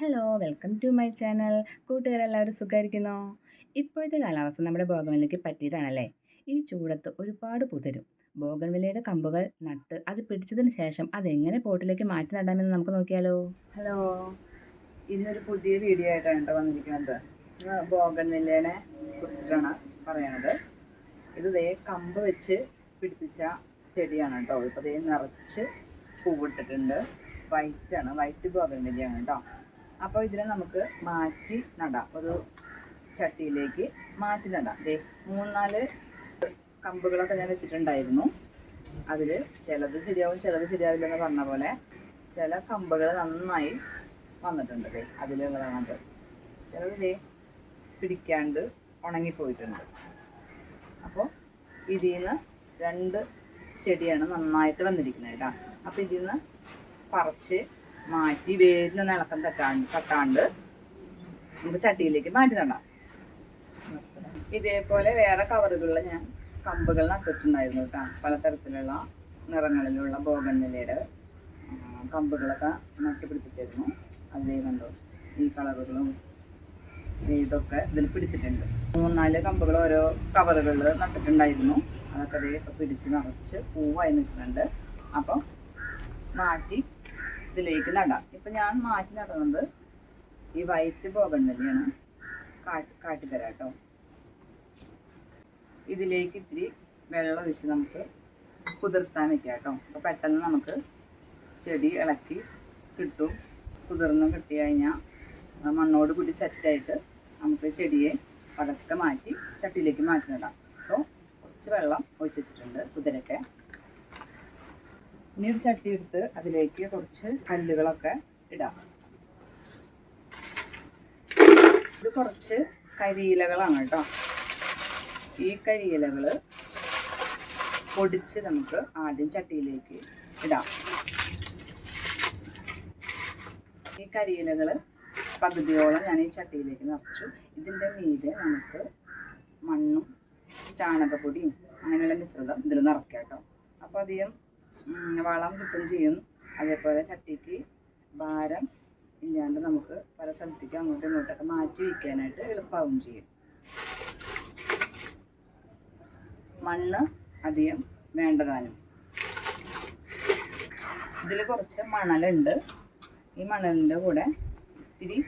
Hello welcome to my channel കൂട്ടുകാരെല്ലാവരും സുഖമായിരിക്കുന്നോ? ഇപ്പോഴത്തെ കാലാവസ്ഥ നമ്മുടെ ബോഗൻവില്ലയ്ക്ക് പറ്റിയതാണല്ലേ? ഈ ചൂടത്ത് ഒരുപാട് പുതരും. ബോഗൻവില്ലയുടെ കമ്പുകൾ നട്ട് അത് പിടിച്ചതിന് ശേഷം അതെങ്ങനെ പോട്ടിലേക്ക് മാറ്റി നടാമെന്ന് നമുക്ക് നോക്കിയാലോ? ഹലോ ഇന്നൊരു പുതിയ വീഡിയോ ആയിട്ടാണ് വന്നിരിക്കുന്നത്. ബോഗൻവില്ലേനെ കുറിച്ചിട്ടാണ് പറയണത് ഇത് ദേ കമ്പ് വെച്ച് പിടിപ്പിച്ച ചെടിയാണ് കേട്ടോ. ഇപ്പോൾ ദേ നിറച്ച് പൂവിട്ടിട്ടുണ്ട്. വൈറ്റാണ് വൈറ്റ് ബോഗൻവില്ലയാണ് കേട്ടോ. അപ്പോൾ ഇതിനെ നമുക്ക് മാറ്റി നടാം. ഒരു ചട്ടിയിലേക്ക് മാറ്റി നടാം. ദേ മൂന്നാൽ കമ്പുകളൊക്കെ ഞാൻ വെച്ചിട്ടുണ്ടായിരുന്നു. അതിൽ ചിലത് ശരിയാവും ചിലത് ശരിയാവില്ല എന്ന് പറഞ്ഞ പോലെ ചില കമ്പുകൾ നന്നായി വന്നിട്ടുണ്ട്. ദേ അതിലുള്ളതാണത് ചിലത് ദേ പിടിക്കാണ്ട് ഉണങ്ങിപ്പോയിട്ടുണ്ട്. അപ്പോൾ ഇതിൽ നിന്ന് രണ്ട് ചെടിയാണ് നന്നായിട്ട് വന്നിരിക്കുന്നത് കേട്ടോ. അപ്പോൾ ഇതിൽ നിന്ന് പറിച്ച് മാറ്റി വേരിനൊന്ന് ഇളക്കം തട്ടാണ്ട് തട്ടാണ്ട് നമുക്ക് ചട്ടിയിലേക്ക് മാറ്റി നടാം ഇതേപോലെ വേറെ കവറുകളിൽ ഞാൻ കമ്പുകൾ നട്ടിട്ടുണ്ടായിരുന്നു കേട്ടോ. പലതരത്തിലുള്ള നിറങ്ങളിലുള്ള ബോഗണ്ണിലയുടെ കമ്പുകളൊക്കെ നട്ടുപിടിപ്പിച്ചിരുന്നു അതിലേ കണ്ടു. ഈ കളറുകളും ഇതൊക്കെ ഇതിൽ പിടിച്ചിട്ടുണ്ട്. മൂന്നാൽ കമ്പുകൾ ഓരോ കവറുകളിൽ നട്ടിട്ടുണ്ടായിരുന്നു. അതൊക്കെ അതേ പിടിച്ച് നിറച്ച് പൂവായി നിൽക്കുന്നുണ്ട്. അപ്പം മാറ്റി ഇതിലേക്ക് നടാം. ഇപ്പം ഞാൻ മാറ്റി നടുന്നത് ഈ വൈറ്റ് ബോഗൺവില്ലയാണ് കാട്ടി കാട്ടിത്തരാം കേട്ടോ ഇതിലേക്ക് ഇത്തിരി വെള്ളം ഒഴിച്ച് നമുക്ക് കുതിർത്താൻ വെക്കാം കേട്ടോ അപ്പോൾ പെട്ടെന്ന് നമുക്ക് ചെടി ഇളക്കി കിട്ടും. കുതിർന്ന് കിട്ടി കഴിഞ്ഞാൽ മണ്ണോട് കൂടി സെറ്റായിട്ട് നമുക്ക് ചെടിയെ പടക്കെ മാറ്റി ചട്ടിയിലേക്ക് മാറ്റി നടാം. അപ്പോൾ കുറച്ച് വെള്ളം ഒഴിച്ച് വെച്ചിട്ടുണ്ട് കുതിരയ്ക്ക്. ഇനി ഒരു ചട്ടി എടുത്ത് അതിലേക്ക് കുറച്ച് കല്ലുകളൊക്കെ ഇടാം. ഇത് കുറച്ച് കരിയിലകളാണ് കേട്ടോ. ഈ കരിയിലകൾ പൊടിച്ച് നമുക്ക് ആദ്യം ചട്ടിയിലേക്ക് ഇടാം. ഈ കരിയിലകൾ പകുതിയോളം ഞാൻ ഈ ചട്ടിയിലേക്ക് നിറച്ചു. ഇതിന്റെ മീതെ നമുക്ക് മണ്ണും ചാണകപ്പൊടിയും അങ്ങനെയുള്ള മിശ്രിതം ഇതിൽ നിറയ്ക്കാം കേട്ടോ. അപ്പോൾ അധികം വളം കിട്ടും ചെയ്യും. അതേപോലെ ചട്ടിക്ക് ഭാരം ഇല്ലാണ്ട് നമുക്ക് പല സ്ഥലത്തേക്ക് അങ്ങോട്ടും ഇങ്ങോട്ടൊക്കെ മാറ്റി വയ്ക്കാനായിട്ട് എളുപ്പമാവും ചെയ്യും. മണ്ണ് അധികം വേണ്ടതാനും. ഇതിൽ കുറച്ച് മണലുണ്ട്. ഈ മണലിന്റെ കൂടെ ഇത്തിരി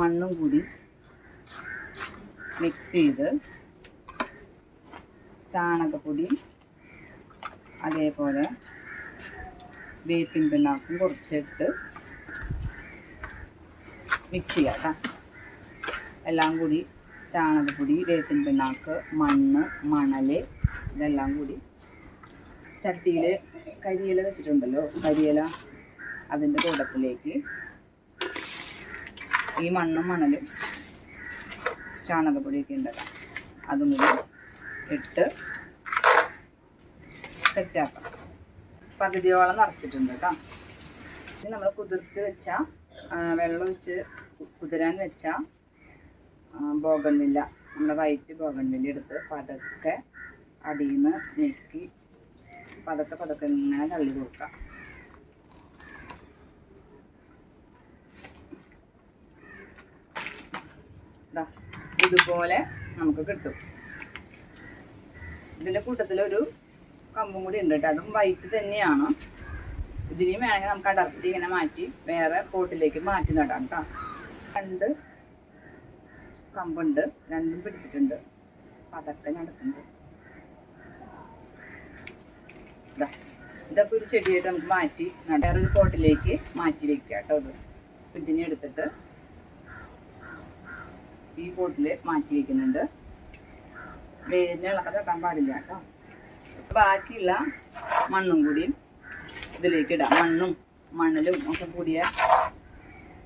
മണ്ണും കൂടി മിക്സ് ചെയ്ത് ചാണകപ്പൊടി അതേപോലെ വേപ്പിൻ പിണ്ണാക്കും കുറച്ചിട്ട് മിക്സ് ചെയ്യാം എല്ലാം കൂടി ചാണകപ്പൊടി വേപ്പിൻ പിണ്ണാക്ക് മണ്ണ് മണൽ ഇതെല്ലാം കൂടി ചട്ടിയിൽ കരിയില വെച്ചിട്ടുണ്ടല്ലോ. കരിയില അതിന്റെ കൂടത്തിലേക്ക് ഈ മണ്ണും മണലും ചാണകപ്പൊടിയൊക്കെ ഉണ്ടല്ലോ അതും കൂടി ഇട്ട് സെറ്റാക്കാം. പകുതിയോളം നിറച്ചിട്ടുണ്ട് കേട്ടോ. ഇനി നമ്മൾ കുതിർത്ത് വെച്ച വെള്ളം ഒഴിച്ച് കുതിരാൻ വെച്ച ബോഗൺവില്ല നമ്മൾ വൈറ്റ് ബോഗൺവില്ല എടുത്ത് പതക്കെ അടിയിൽ നിന്ന് ഞെക്കി പതക്കെ പതക്കെ ഇങ്ങനെ തള്ളി കൊടുക്കാം. ഇതുപോലെ നമുക്ക് കിട്ടും. ഇതിന്റെ കൂട്ടത്തിലൊരു കമ്പും കൂടി ഉണ്ട് കേട്ടോ. അതും വൈറ്റ് തന്നെയാണ്. ഇതിനെയും വേണമെങ്കിൽ നമുക്ക് അടർത്തി ഇങ്ങനെ മാറ്റി വേറെ പോട്ടിലേക്ക് മാറ്റി നടാം കേട്ടോ. രണ്ട് കമ്പുണ്ട്. രണ്ടും പിടിച്ചിട്ടുണ്ട്. അതൊക്കെ നടക്കുന്നുണ്ട്. ഇതാ ഇതൊക്കെ ഒരു ചെടിയായിട്ട് നമുക്ക് മാറ്റി. വേറൊരു പോട്ടിലേക്ക് മാറ്റി വെക്കുക കേട്ടോ ഇത്. ഇതിനെ എടുത്തിട്ട് ഈ പോട്ടിൽ മാറ്റി വെക്കുന്നുണ്ട്. വേരിനെ ഇളക്കം തട്ടാൻ പാടില്ല കേട്ടോ. ബാക്കിയുള്ള മണ്ണും കൂടിയും ഇതിലേക്ക് ഇടാം. മണ്ണും മണലും ഒക്കെ കൂടിയ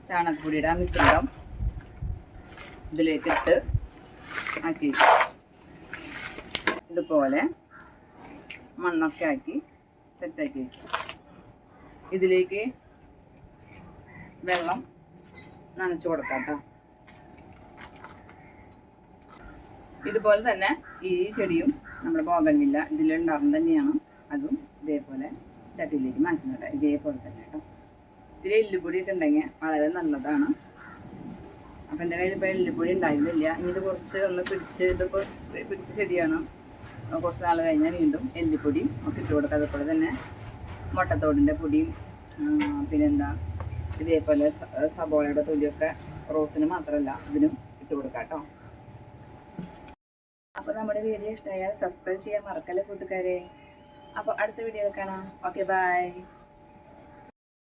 ചാണകപ്പൊടിയുടെ മിശ്രിതം ഇതിലേക്ക് ഇട്ട് ആക്കി. ഇതുപോലെ മണ്ണൊക്കെ ആക്കി സെറ്റാക്കി വയ്ക്കും ഇതിലേക്ക് വെള്ളം നനച്ചു കൊടുക്കാം കേട്ടോ ഇതുപോലെ തന്നെ ഈ ചെടിയും നമ്മുടെ ബോഗൺവില്ല ഇതിലുണ്ടാവും തന്നെയാണ്. അതും ഇതേപോലെ ചട്ടിയിലേക്ക് മാറ്റുന്നത് ഇതേപോലെ തന്നെ കേട്ടോ. ഇതിൽ എല്ലുപൊടി ഇട്ടുണ്ടെങ്കിൽ വളരെ നല്ലതാണ്. അപ്പം എന്റെ കയ്യിൽ ഇപ്പോൾ എല്ലുപൊടി ഉണ്ടായിരുന്നില്ല. ഇനി ഇത് കുറച്ച് ഒന്ന് പിടിച്ച് ഇതിപ്പോൾ പിടിച്ച ചെടിയാണ്. കുറച്ച് നാൾ കഴിഞ്ഞാൽ വീണ്ടും എല്ലുപൊടിയും ഒക്കെ ഇട്ട് കൊടുക്കുക. അതുപോലെ തന്നെ മുട്ടത്തോടിന്റെ പൊടിയും പിന്നെന്താ ഇതേപോലെ സബോളയുടെ തൊലിയൊക്കെ റോസിന് മാത്രമല്ല ഇതിനും ഇട്ട് കൊടുക്കാം കേട്ടോ. അപ്പോൾ നമ്മുടെ വീഡിയോ ഇഷ്ടമായാൽ സബ്സ്ക്രൈബ് ചെയ്യാൻ മറക്കല്ലേ കൂട്ടുകാരെ? അപ്പോൾ അടുത്ത വീഡിയോയിൽ കാണാം. Okay bye